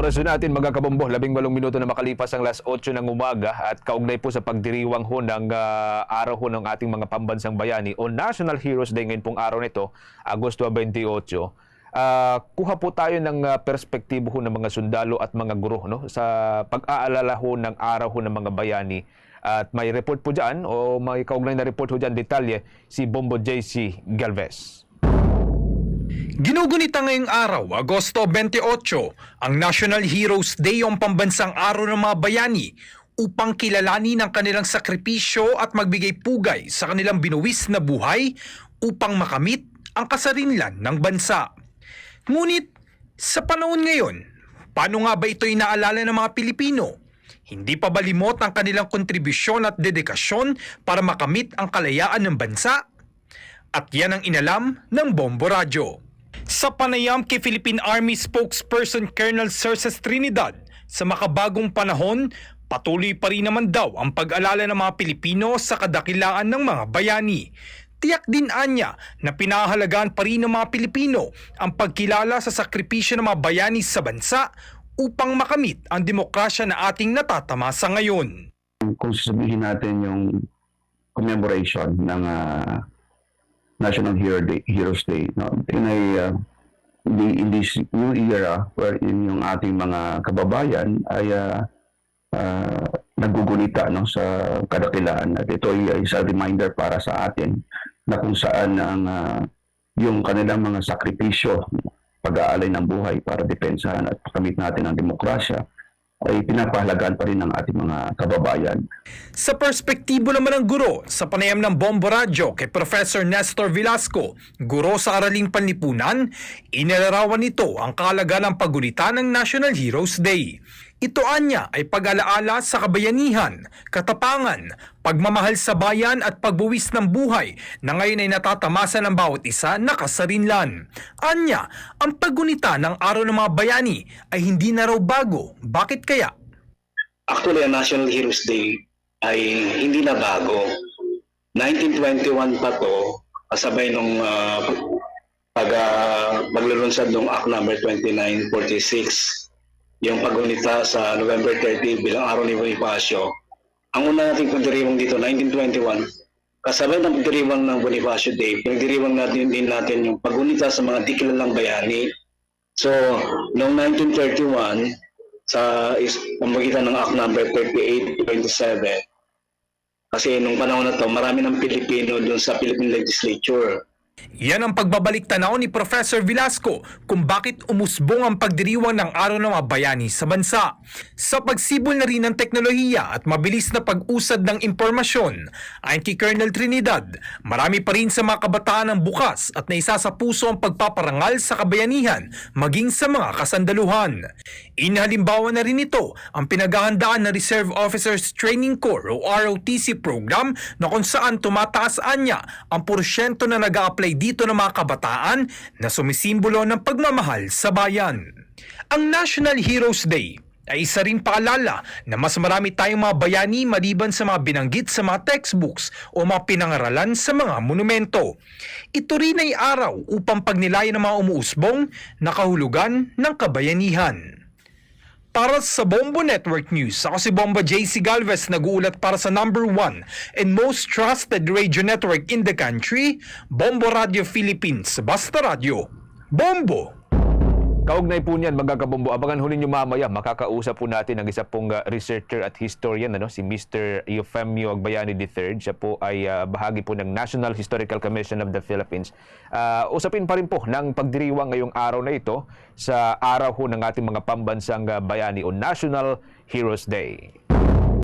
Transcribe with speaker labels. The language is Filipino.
Speaker 1: Oras na natin mga kabombo, labing walong minuto na makalipas ang last 8 ng umaga at kaugnay po sa pagdiriwang ho ng ah, araw ho ng ating mga pambansang bayani o National Heroes Day ngayon pong araw nito, Agosto 28. Ah, kuha po tayo ng ah, perspektibo ho ng mga sundalo at mga guro no sa pag-aalala ho ng araw ho ng mga bayani. At may report po dyan o may kaugnay na report ho dyan detalye si Bombo JC Galvez.
Speaker 2: Ginugunita ngayong araw, Agosto 28, ang National Heroes Day o ang pambansang araw ng mga bayani upang kilalanin ang kanilang sakripisyo at magbigay pugay sa kanilang binuwis na buhay upang makamit ang kasarinlan ng bansa. Ngunit, sa panahon ngayon, paano nga ba ito inaalala ng mga Pilipino? Hindi pa ba limot ang kanilang kontribusyon at dedikasyon para makamit ang kalayaan ng bansa? At yan ang inalam ng Bombo Radyo. Sa panayam kay Philippine Army spokesperson Colonel Cerces Trinidad, sa makabagong panahon, patuloy pa rin naman daw ang pag-alala ng mga Pilipino sa kadakilaan ng mga bayani. Tiyak din anya na pinahalagaan pa rin ng mga Pilipino ang pagkilala sa sakripisyo ng mga bayani sa bansa upang makamit ang demokrasya na ating natatamasa ngayon.
Speaker 3: kung sasabihin natin yung commemoration ng ah, National Hero Day, Heroes Day no? In a ah, the, in this new era wherein yung ating mga kababayan ay ah, ah, nagugunita no sa kadakilaan. At ito ay isa reminder para sa atin na kung saan ang ah, yung kanilang mga sakripisyo pag-aalay ng buhay para depensahan at makamit natin ang demokrasya ay pinapahalagaan pa rin ng ating mga kababayan.
Speaker 2: Sa perspektibo naman ng guro, sa panayam ng Bombo Radyo kay Professor Nestor Velasco, guro sa Araling Panlipunan, inilarawan nito ang kahalagaan ng paggunita ng National Heroes Day. Ito anya ay pag-alaala sa kabayanihan, katapangan, pagmamahal sa bayan at pagbuwis ng buhay na ngayon ay natatamasa ng bawat isa na kasarinlan. Anya, ang paggunita ng araw ng mga bayani ay hindi na raw bago. Bakit kaya?
Speaker 4: Actually, ang National Heroes Day ay hindi na bago. 1921 pa to, kasabay nung ah, pag uh, maglulunsad ng Act number 2946, yung pagunita sa November 30 bilang araw ni Bonifacio. Ang una nating pagdiriwang dito, 1921, kasabay ng pagdiriwang ng Bonifacio Day, pagdiriwang natin din natin yung pagunita sa mga di bayani. So, noong 1931, sa is pamagitan ng Act number 3827 kasi nung panahon na to marami ng Pilipino doon sa Philippine Legislature
Speaker 2: Yan ang pagbabalik tanaw ni Professor Velasco kung bakit umusbong ang pagdiriwang ng araw ng mga bayani sa bansa. Sa pagsibol na rin ng teknolohiya at mabilis na pag-usad ng impormasyon, ayon kay Colonel Trinidad, marami pa rin sa mga kabataan ang bukas at naisa sa puso ang pagpaparangal sa kabayanihan maging sa mga kasandaluhan. Inhalimbawa na rin ito ang pinaghahandaan ng Reserve Officers Training Corps o ROTC program na kung saan tumataas anya ang porsyento na nag apply dito ng mga kabataan na sumisimbolo ng pagmamahal sa bayan. Ang National Heroes Day ay isa rin paalala na mas marami tayong mga bayani maliban sa mga binanggit sa mga textbooks o mga pinangaralan sa mga monumento. Ito rin ay araw upang pagnilayan ng mga umuusbong na kahulugan ng kabayanihan. Para sa Bombo Network News, ako si Bombo JC Galvez nag-uulat para sa number one and most trusted radio network in the country, Bombo Radio Philippines. Basta Radio. Bombo!
Speaker 1: Kaugnay po niyan, mga kabombo, abangan ho ninyo mamaya, makakausap po natin ang isa pong uh, researcher at historian, ano, si Mr. Eufemio Agbayani III. Siya po ay uh, bahagi po ng National Historical Commission of the Philippines. Uh, usapin pa rin po ng pagdiriwang ngayong araw na ito sa araw ho ng ating mga pambansang bayani o National Heroes Day.